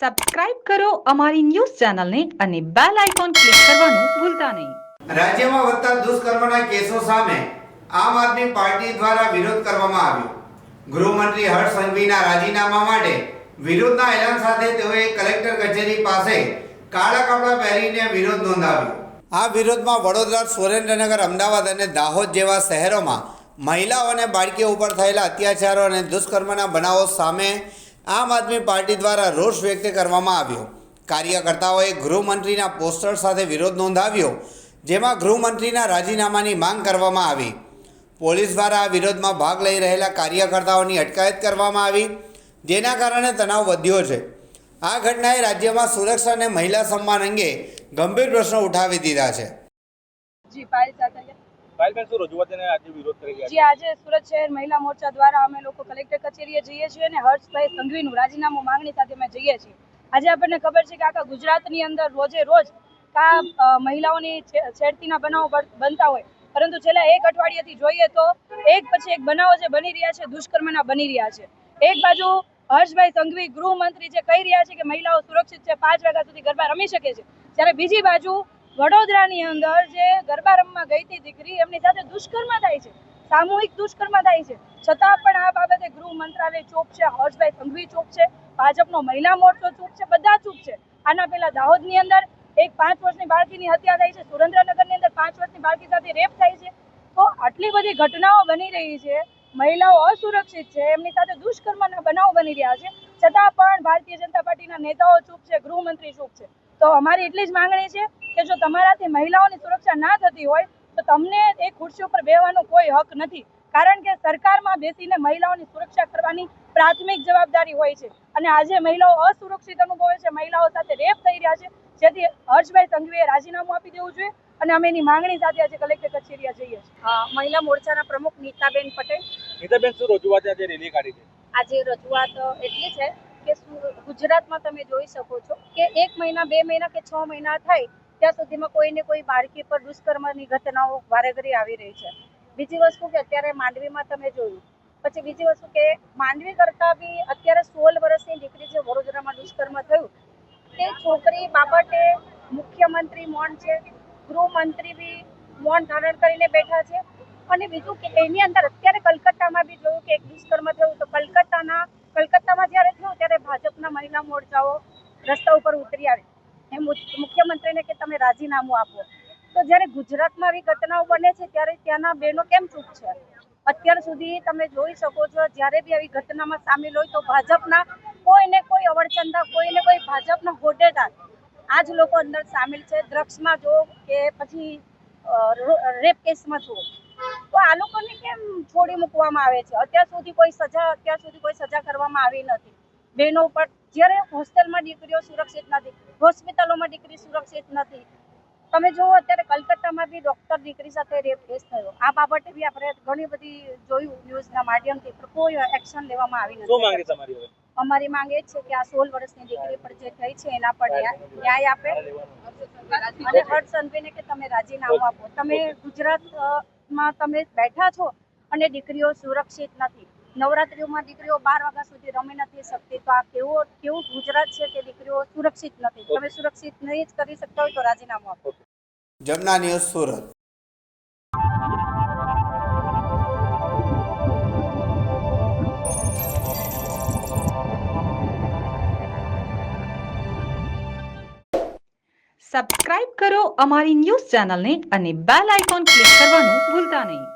Subscribe કરો અમારી news ચેનલને અને બેલ આઇકોન ક્લિક કરવાનું ભૂલતા નહીં. રાજ્યમાં વધતા દુષ્કર્મના કેસો સામે આમ આદમી પાર્ટી દ્વારા વિરોધ કરવામાં આવ્યો. ગૃહમંત્રી હર્ષ સંઘવીના રાજીનામા માટે વિરોધના એલાન સાથે તેઓએ કલેક્ટર કચેરી પાસે કાળા કપડાં પહેરીને વિરોધ નોંધાવ્યો. આ વિરોધમાં વડોદરા, સુરેન્દ્રનગર, અમદાવાદ અને દાહોદ જેવા શહેરોમાં મહિલાઓ અને બાળકીઓ ઉપર થયેલા અત્યાચારો અને દુષ્કર્મના બનાવો સામે આમ આદમી પાર્ટી દ્વારા રોષ વ્યક્ત કરવામાં આવ્યો. કાર્યકર્તાઓએ ગૃહમંત્રીના પોસ્ટર સાથે વિરોધ નોંધાવ્યો, જેમાં ગૃહમંત્રીના રાજીનામાની માંગ કરવામાં આવી. પોલીસ દ્વારા આ વિરોધમાં ભાગ લઈ રહેલા કાર્યકર્તાઓની અટકાયત કરવામાં આવી, જેના કારણે તણાવ વધ્યો છે. આ ઘટનાએ રાજ્યમાં સુરક્ષા અને મહિલા સન્માન અંગે ગંભીર પ્રશ્નો ઉઠાવી દીધા છે. જી જી, આજે સુરત શહેર મહિલા મોરચા દ્વારા અમે લોકો કલેક્ટર કચેરીએ જઈએ છીએ અને હર્ષભાઈ સંઘવીનું રાજીનામું માંગણી સાથે અમે જઈએ છીએ. આજે આપણને ખબર છે કે આખા ગુજરાતની અંદર રોજે રોજ કા મહિલાઓની છેડતીના બનાવો બનતા હોય. પરંતુ છેલ્લા એક અઠવાડિયાથી જોઈએ તો એક પછી એક બનાવો જે બની રહ્યા છે, દુષ્કર્મના બની રહ્યા છે. એક બાજુ હર્ષભાઈ સંઘવી ગૃહમંત્રી જે કહી રહ્યા છે કે મહિલાઓ સુરક્ષિત છે, પાંચ વાગ્યા સુધી ગરબા રમી શકે છે. જ્યારે બીજી બાજુ વડોદરાની અંદર જે ગરબા રમવા ગઈ હતી દીકરી, એમની સાથે દુષ્કર્મ થાય છે. સામૂહિક દુષ્કર્મ થાય છે. છતાં પણ આ બાબતે ગૃહ મંત્રાલય ચૂપ છે, હર્ષભાઈ સંઘવી ચૂપ છે, ભાજપનો મહિલા મોરચો ચૂપ છે, બધા ચૂપ છે. આના પહેલા દાહોદની અંદર એક પાંચ વર્ષની બાળકીની હત્યા થઈ છે, સુરેન્દ્રનગરની અંદર પાંચ વર્ષની બાળકી સાથે રેપ થાય છે. તો આટલી બધી ઘટનાઓ બની રહી છે. મહિલાઓ અસુરક્ષિત છે, એમની સાથે દુષ્કર્મના બનાવો બની રહ્યા છે. છતાં પણ ભારતીય જનતા પાર્ટીના નેતાઓ ચૂપ છે, ગૃહમંત્રી ચૂપ છે. તો અમારી એટલી જ માંગણી છે કે જો તમારાથી મહિલાઓની સુરક્ષા ના થતી હોય તો તમને એ ખુરશી ઉપર બેવાનો કોઈ હક નથી. કારણ કે સરકારમાં બેસીને મહિલાઓની સુરક્ષા કરવાની પ્રાથમિક જવાબદારી હોય છે. અને આજે મહિલાઓ અસુરક્ષિત અનુભવે છે મહિલાઓ સાથે રેપ થઈ રહ્યા છે. જેથી હર્ષભાઈ સંઘવીએ રાજીનામું આપી દેવું જોઈએ અને અમે એની માંગણી સાથે આજે કલેક્ટર કચેરીએ જઈએ છીએ. મહિલા મોરચાના પ્રમુખ નીતાબેન પટેલ. નીતાબેન શું રજૂઆત આજે રેલી કાઢી છે. આજે રજૂઆત એટલી છે ગુજરાતમાં તમે જોઈ શકો છો કે એક મહિના, બે મહિના કે છ મહિના થાય, ત્યાં સુધીમાં કોઈને કોઈ બાળકી પર દુષ્કર્મની ઘટનાઓ વારે ઘડી આવી રહી છે. બીજી વસ્તુ કે અત્યારે માંડવીમાં તમે જોયું. પછી બીજી વસ્તુ કે માંડવી કરતાં બી અત્યારે સોળ વર્ષની દીકરી જે વડોદરામાં દુષ્કર્મ થયું, તે છોકરી બાબતે મુખ્યમંત્રી મૌન છે, ગૃહમંત્રી બી મૌન ધારણ કરીને બેઠા છે. અને બીજું કે એની અંદર અત્યારે કલકત્તામાં બી જોયું કે એક દુષ્કર્મ થયું તો કલકત્તાના કલકત્તામાં જ્યારે થયું ત્યારે ભાજપના મહિલા મોરચાઓ રસ્તા ઉપર ઉતરી આવે. એ મુખ્યમંત્રીને કે તમે રાજીનામું આપો. તો જ્યારે ગુજરાતમાં આવી ઘટનાઓ બને છે, ત્યારે ત્યાંના બહેનો કેમ ચૂપ છે? અત્યાર સુધી તમે જોઈ શકો છો, જ્યારે બી આવી ઘટનામાં સામેલ હોય તો ભાજપના કોઈને કોઈ અવડચંદા કોઈને કોઈ ભાજપના હોદ્દેદાર આ જ લોકો અંદર સામેલ છે. ડ્રગ્સમાં જો કે પછી રેપ કેસમાં જો તો આ લોકોને કેમ છોડી મૂકવામાં આવે છે? અત્યાર સુધી કોઈ સજા, અત્યાર સુધી કોઈ સજા કરવામાં આવી નથી. બહેનો ઉપર જ્યારે હોસ્ટેલમાં દીકરીઓ સુરક્ષિત નથી હોસ્પિટલોમાં દીકરી સુરક્ષિત નથી. તમે જુઓ અત્યારે કલકત્તામાં બી ડોક્ટર દીકરી સાથે રેપ કેસ થયો. આ બાબતે બી આપણે ઘણી બધી જોયું ન્યૂઝના માધ્યમથી પણ કોઈ એક્શન લેવામાં આવી નથી. અમારી માંગ એ છે કે આ સોળ વર્ષની દીકરી પર જે થઈ છે એના પર ન્યાય આપે. અને હર્ષ સંઘવીને કે તમે રાજીનામું આપો. તમે ગુજરાતમાં તમે બેઠા છો અને દીકરીઓ સુરક્ષિત નથી. નવરાત્રીઓમાં દીકરીઓ બાર વાગ્યા સુધી રમી નથી શકતી. તો આ કેવો કેવું ગુજરાત છે કે દીકરીઓ સુરક્ષિત નથી? તમે સુરક્ષિત નહીં જ કરી શકતા હોય તો રાજીનામું આપો. જમના ન્યૂઝ સુરત. સબસ્ક્રાઇબ કરો અમારી ન્યૂઝ ચેનલને અને બેલ આઇકોન ક્લિક કરવાનું ભૂલતા નહીં.